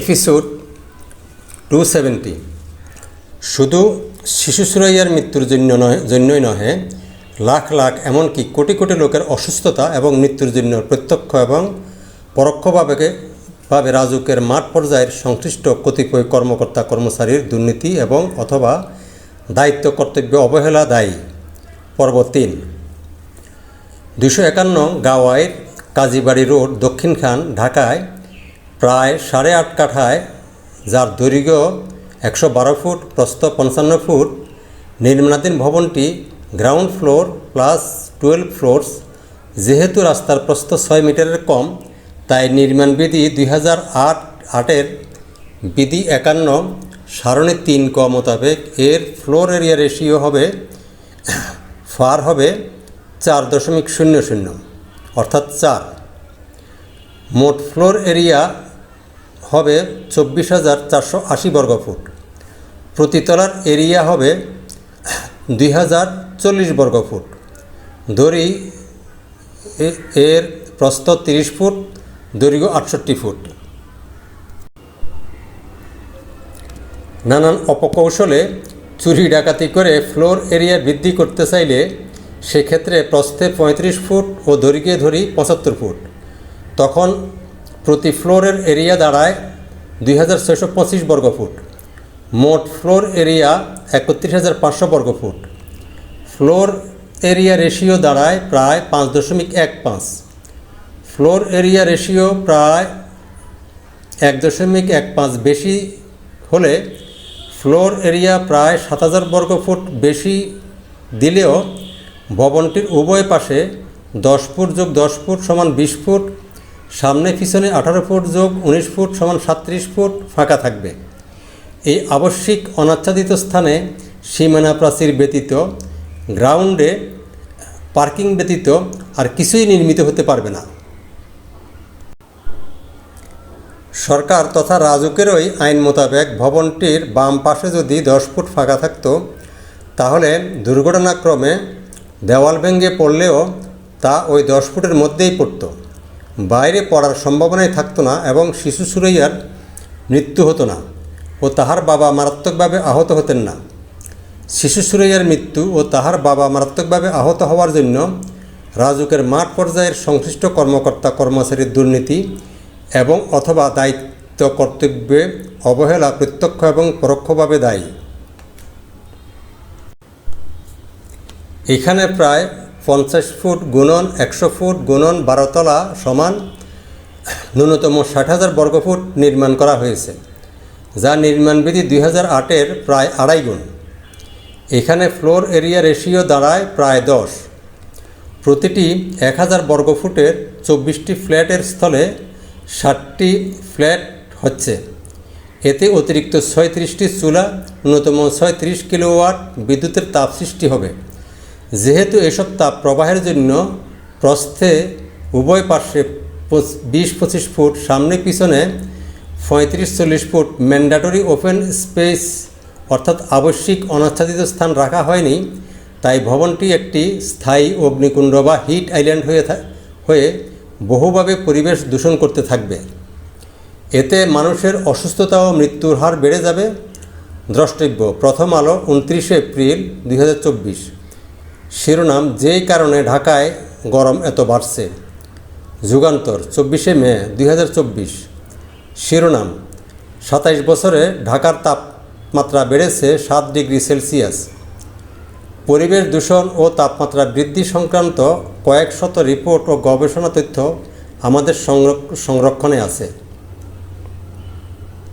Episode two seventy শুধু শিশু সুরাইয়ার মৃত্যুর জন্য নয়, জন্যই নহে, লাখ লাখ এমনকি কোটি কোটি লোকের অসুস্থতা এবং মৃত্যুর জন্য প্রত্যক্ষ এবং পরোক্ষভাবে ভাবে রাজুকের মাঠ পর্যায়ের সংশ্লিষ্ট কতিপয় কর্মকর্তা, কর্মচারীর দুর্নীতি এবং অথবা দায়িত্ব, কর্তব্য অবহেলা দায়ী। পর্ব তিন। দুশো একান্ন গাওয়াইর কাজীবাড়ি রোড দক্ষিণখান ঢাকায় প্রায় সাড়ে আট কাঠায়, যার দৈর্ঘ্য একশো বারো ফুট, প্রস্থ পঞ্চান্ন ফুট, নির্মাণাধীন ভবনটি ground floor plus twelve floors. যেহেতু রাস্তার প্রস্থ ছয় মিটারের কম, তাই নির্মাণ বিধি দুই হাজার আট, আটের বিধি একান্ন, সারণী তিন ক মোতাবেক এর ফ্লোর এরিয়া রেশিও হবে, ফার হবে চার দশমিক শূন্য শূন্য, অর্থাৎ চার। মোট ফ্লোর এরিয়া হবে চব্বিশ হাজার চারশো আশি বর্গফুট। প্রতিতলার এরিয়া হবে দুই হাজার চল্লিশ বর্গফুট। দড়ি এর প্রস্থ তিরিশ ফুট, দৈর্ঘ্য আটষট্টি ফুট। নানান অপকৌশলে চুরি ডাকাতি করে ফ্লোর এরিয়া বৃদ্ধি করতে চাইলে সেক্ষেত্রে প্রস্থে পঁয়ত্রিশ ফুট ও দৈর্ঘ্যে ধরি পঁচাত্তর ফুট। তখন প্রতি ফ্লোরের এরিয়া দাঁড়ায় দুই হাজার ছয়শো পঁচিশ বর্গফুট মোট ফ্লোর এরিয়া একত্রিশ হাজার পাঁচশো বর্গফুট ফ্লোর এরিয়া রেশিও দাঁড়ায় প্রায় পাঁচ দশমিক এক পাঁচ। ফ্লোর এরিয়া রেশিও প্রায় এক দশমিক এক পাঁচ বেশি হলে ফ্লোর এরিয়া প্রায় সাত হাজার বর্গফুট বেশি দিলেও ভবনটির উভয় পাশে দশ ফুট যোগ দশ ফুট সমান বিশ ফুট সামনে পিছনে আঠারো ফুট যোগ উনিশ ফুট সমান সাতত্রিশ ফুট ফাঁকা থাকবে। এই আবশ্যিক অনাচ্ছাদিত স্থানে সীমানা প্রাচীর ব্যতীত, গ্রাউন্ডে পার্কিং ব্যতীত আর কিছুই নির্মিত হতে পারবে না। সরকার তথা রাজুকেরই আইন মোতাবেক ভবনটির বাম পাশে যদি দশ ফুট ফাঁকা থাকতো, তাহলে দুর্ঘটনাক্রমে দেওয়াল ভেঙে পড়লেও তা ওই দশ ফুটের মধ্যেই পড়তো। বাইরে পড়ার সম্ভাবনাই থাকতো না এবং শিশু সুরৈয়ার মৃত্যু হতো না ও তাহার বাবা মারাত্মকভাবে আহত হতেন না। শিশু সুরৈয়ার মৃত্যু ও তাহার বাবা মারাত্মকভাবে আহত হওয়ার জন্য রাজুকের মাঠ পর্যায়ের সংশ্লিষ্ট কর্মকর্তা, কর্মচারীর দুর্নীতি এবং অথবা দায়িত্ব কর্তব্যে অবহেলা প্রত্যক্ষ এবং পরোক্ষভাবে দায়ী। এখানে প্রায় পঞ্চাশ ফুট গুণন, একশো ফুট গুণন বারোতলা সমান ন্যূনতম ষাট হাজার বর্গফুট নির্মাণ করা হয়েছে, যা নির্মাণবিধি দুই হাজার আটের প্রায় আড়াই গুণ। এখানে ফ্লোর এরিয়া রেশিও দাঁড়ায় প্রায় দশ। প্রতিটি এক হাজার বর্গফুটের চব্বিশটি ফ্ল্যাটের স্থলে ষাটটি ফ্ল্যাট হচ্ছে। এতে অতিরিক্ত ছয়ত্রিশটি চুলা, ন্যূনতম ছয়ত্রিশ কিলোওয়াট বিদ্যুতের তাপ সৃষ্টি হবে। যেহেতু এসব তাপ প্রবাহের জন্য প্রস্থে উভয় পার্শ্বে বিশ পঁচিশ ফুট, সামনে পিছনে পঁয়ত্রিশ চল্লিশ ফুট ম্যান্ডাটরি ওপেন স্পেস অর্থাৎ আবশ্যিক অনাচ্ছাদিত স্থান রাখা হয়নি, তাই ভবনটি একটি স্থায়ী অগ্নিকুণ্ড বা হিট আইল্যান্ড হয়ে হয়ে বহুভাবে পরিবেশ দূষণ করতে থাকবে। এতে মানুষের অসুস্থতা ও মৃত্যুর হার বেড়ে যাবে। দ্রষ্টব্য, প্রথম আলো উনত্রিশে এপ্রিল দুই হাজার চব্বিশ। শিরোনাম যেই কারণে ঢাকায় গরম এত বাড়ছে। যুগান্তর, চব্বিশে মে, দুই হাজার চব্বিশ। শিরোনাম, সাতাইশ বছরে ঢাকার তাপমাত্রা বেড়েছে সাত ডিগ্রি সেলসিয়াস। পরিবেশ দূষণ ও তাপমাত্রা বৃদ্ধি সংক্রান্ত কয়েক শত রিপোর্ট ও গবেষণা তথ্য আমাদের সংরক- সংরক্ষণে আছে।